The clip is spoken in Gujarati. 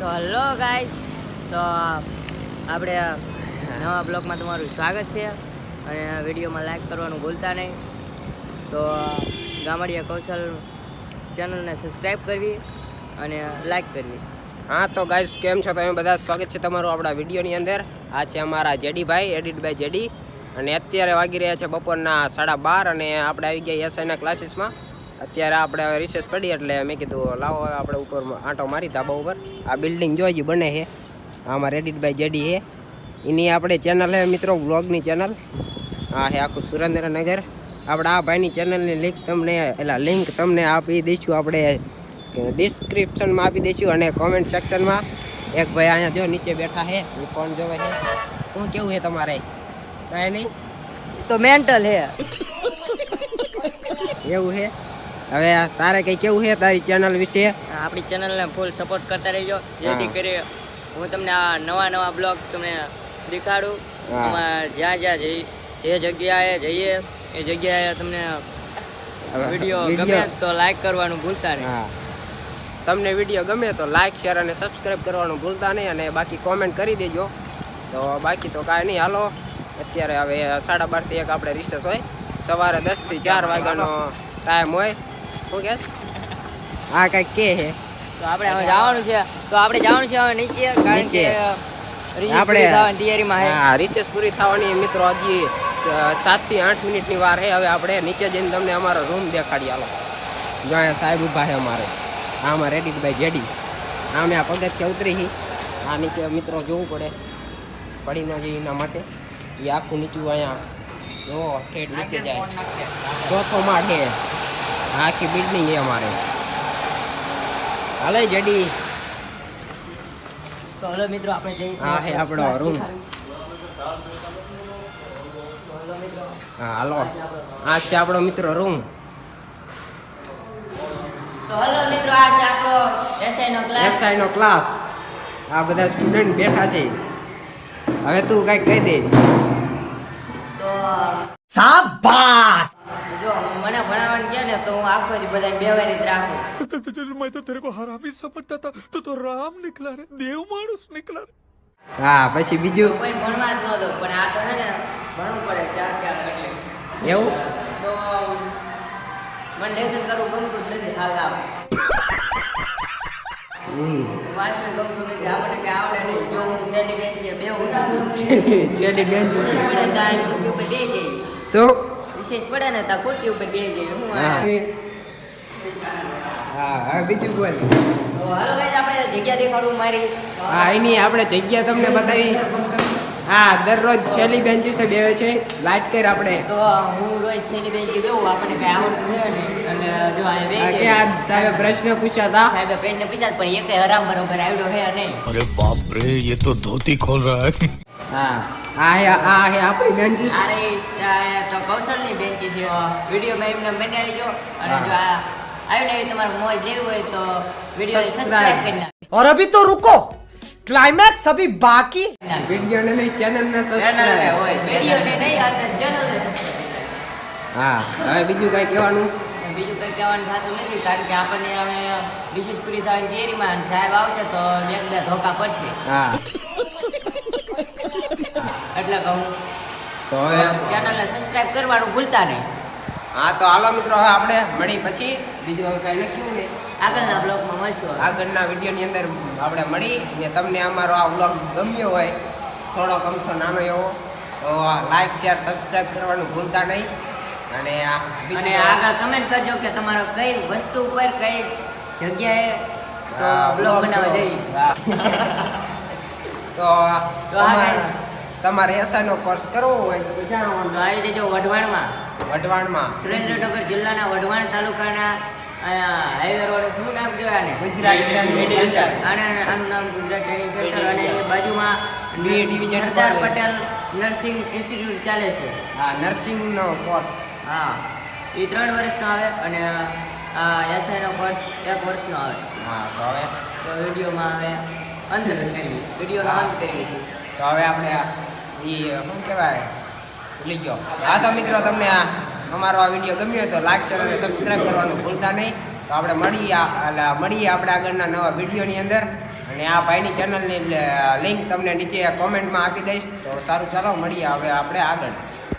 તો હલો ગાઈસ તો આપણે નવા બ્લોગમાં તમારું સ્વાગત છે. અને વિડીયોમાં લાઈક કરવાનું ભૂલતા નહીં. તો ગામડિયા કૌશલ ચેનલને સબસ્ક્રાઈબ કરવી અને લાઈક કરવી. હા, તો ગાઈસ કેમ છો? તમે બધા સ્વાગત છે તમારું આપણા વિડીયોની અંદર. આ છે અમારા જેડીભાઈ, એડિટ બાય જેડી. અને અત્યારે વાગી રહ્યા છે બપોરના સાડા બાર અને આપણે આવી ગયા એસઆઈના ક્લાસીસમાં અત્યારે આપણે હવે રિસેસ પડી એટલે મેં કીધું લાવો આપણે ઉપર આંટો મારી ધાબા ઉપર. આ બિલ્ડિંગ જોઈ બને છે. આમાં રેડિટભાઈ જેડી છે. એની આપણે ચેનલ છે મિત્રો વ્લોગની ચેનલ આ હે આખું સુરેન્દ્રનગર. આપણે આ ભાઈની ચેનલની લિંક તમને એટલે લિંક તમને આપી દઈશું. આપણે ડિસ્ક્રિપ્શનમાં આપી દઈશું અને કોમેન્ટ સેક્શનમાં એક ભાઈ અહીંયા જો નીચે બેઠા છે. એ કોણ જોવે છે? શું કેવું છે તમારે? કાંઈ નહીં. તો મેન્ટલ હે એવું છે? હવે તારે કઈ કેવું છે તારી ચેનલ વિશે? આપણી ચેનલને ફૂલ સપોર્ટ કરતા રહેજો. જેથી કરી હું તમને આ નવા નવા બ્લોગ તમને દેખાડું. આમાં જ્યાં જ્યાં જઈ જે જગ્યાએ જઈએ એ જગ્યાએ તમને વીડિયો ગમે તો લાઈક કરવાનું ભૂલતા નહીં. તમને વીડિયો ગમે તો લાઈક શેર અને સબસ્ક્રાઈબ કરવાનું ભૂલતા નહીં અને બાકી કોમેન્ટ કરી દેજો. તો બાકી તો કાંઈ નહીં. હાલો અત્યારે હવે સાડા બારથી એક આપણે રિસેસ હોય. સવારે દસથી ચાર વાગ્યાનો ટાઈમ હોય. હા કાંઈક કે છે. તો આપણે હવે જવાનું છે તો આપણે જવાનું છે હવે નીચે કારણ કે આપણે પૂરી થવાની તૈયારીમાં હા રિસેસ પૂરી થવાની મિત્રો હજી સાતથી આઠ મિનિટની વાર છે. હવે આપણે નીચે જઈને તમને અમારો રૂમ દેખાડી આલો. જો અહીંયા સાહેબ ઊભા છે અમારે. આ અમારે રેડીભાઈ જેડી. આ અમે આ પગથિયા ઉતરી હી આ નીચે મિત્રો જોવું પડે. પડી ન જાય એના માટે. એ આખું નીચું અહીંયા જો ઠેઠ નીચે જાય. ચોથો માળ છે. આ આખી બિલ્ડિંગ છે અમારે. હાલે જેડી. તો હલો મિત્રો આપણે જઈએ રૂમ હા હાલો. આ છે આપણો મિત્રો રૂમ તો હલો મિત્રો આ છે આપણો એસઆઈ નો ક્લાસ એસઆઈ ક્લાસ આ બધા સ્ટુડન્ટ બેઠા છે. હવે તું કંઈક કહી દે. તો સાબાસ જો મને ભણાવવાનું કહે ને તો હું આખો દી બધા બેવાની જ રાખું मैं तो तेरे को हरामी समझता था तू तो राम निकला रे देव मानुस निकला रे હા પછી બીજું કોઈ ભણવા જ ન દો પણ આ તો છે ને ભણવું પડે ચાર ચાર એટલે એવું તો મને લેસન કરવું ગમતું જ નથી હાલ આમ હમ. વાંચવું ગમતું નથી આપણને કઈ આવડે નહીં જો હું સહેલી બેન છે બે હું જેડી બેન છે. પડે ત્યાં ખુરશી ઉપર બે જઈ શું વિશેષ પડે ને તા ખુરશી ઉપર બે જઈએ હું હા હા બીજું બોલ હાલો ગાઈસ આપણે જગ્યા દેખાડું મારી હા એની આપણે જગ્યા તમને બતાવી હા દરરોજ છેલ્લી બેન્ચીસે બેવે છે લાઈટ કર આપણે તો હું રોજ છેલ્લી બેન્ચી બેવું આપણને કઈ આવડતું છે ને અને જો આ બે કે આ સાહેબ પ્રશ્ન પૂછ્યા હતા સાહેબ પ્રશ્ન પૂછ્યા પણ એક હરામ બરોબર આવડ્યો હે નહીં અરે બાપ રે એ તો ધોતી ખોલ રહા હે હા આ હે આ હે આપણી બેન્ચીસ અરે આ તો કૌશલની બેન્ચી છે વિડીયોમાં એમને બનાવી દો અને જો આ આવ્યું ને એવી તમારે મોજ લેવી હોય તો વિડીયો સબસ્ક્રાઇબ કરી નાખો और अभी तो रुको क्लाइमैक्स अभी बाकी વિડીયો ને નહીં ચેનલ ને ચેનલને હોય સબસ્ક્રાઇબ વિડીયોને નહીં અને ચેનલને સબસ્ક્રાઇબ કરી નાખો. હા હવે બીજું કઈ કહેવાનું અને બીજું કંઈ કહેવાનું થતું નથી કારણ કે આપણને હવે વિશેષ પૂરી થવાની તૈયારીમાં અને સાહેબ આવશે તો એકદમ ધોકા પડશે હા એટલે કહું? તો હવે ચેનલને સબસ્ક્રાઇબ કરવાનું ભૂલતા નહીં. હા તો હાલો મિત્રો હવે આપણે મળી પછી. બીજું હવે કાંઈ લખ્યું ને આગળના બ્લોગમાં મળશું આગળના વિડીયોની અંદર આપણે મળી ને તમને અમારો આ વ્લોગ ગમ્યો હોય થોડો અમથો નાનો એવો તો લાઈક શેર સબસ્ક્રાઈબ કરવાનું ભૂલતા નહીં. અને અને આગળ કમેન્ટ કરજો કે તમારો કઈ વસ્તુ ઉપર કઈ જગ્યાએ બ્લોગ બનાવવા જઈએ. તો તો તમારે એસઆઈનો કોર્સ કરવો હોય તો તો જાણવાનું આવી દેજો વઢવાણમાં. વઢવાણમાં. સુરેન્દ્રનગર જિલ્લાના વઢવાણ તાલુકાના હાઈવે રોડ શું નામ કહેવાય આને? Gujarat training centre. આને આનું નામ ગુજરાત ટ્રેનિંગ સેન્ટર અને એની બાજુમાં સરદાર પટેલ નર્સિંગ ઇન્સ્ટિટ્યૂટ ચાલે છે. હા નર્સિંગનો કોર્સ હા. એ ત્રણ વર્ષનો આવે અને આ એસઆઈનો કોર્સ એક વર્ષનો આવે. હા તો હવે? તો વિડીયોમાં હવે અંત કરવી વિડીયોનો અંત કરીએ છીએ. તો હવે આપણે એ શું કહેવાય, ભૂલી ગયો. હા તો મિત્રો, તમને આ અમારો આ વીડિયો ગમ્યો તો લાઈક શેર અને સબસ્ક્રાઈબ કરવાનું ભૂલતા નહીં. તો આપણે મળીએ એટલે મળીએ આપણે આગળના નવા વિડીયોની અંદર. અને આ ભાઈની ચેનલની લિંક તમને નીચે કોમેન્ટમાં આપી દઈશ. તો સારું, ચાલો મળીએ હવે આપણે આગળ.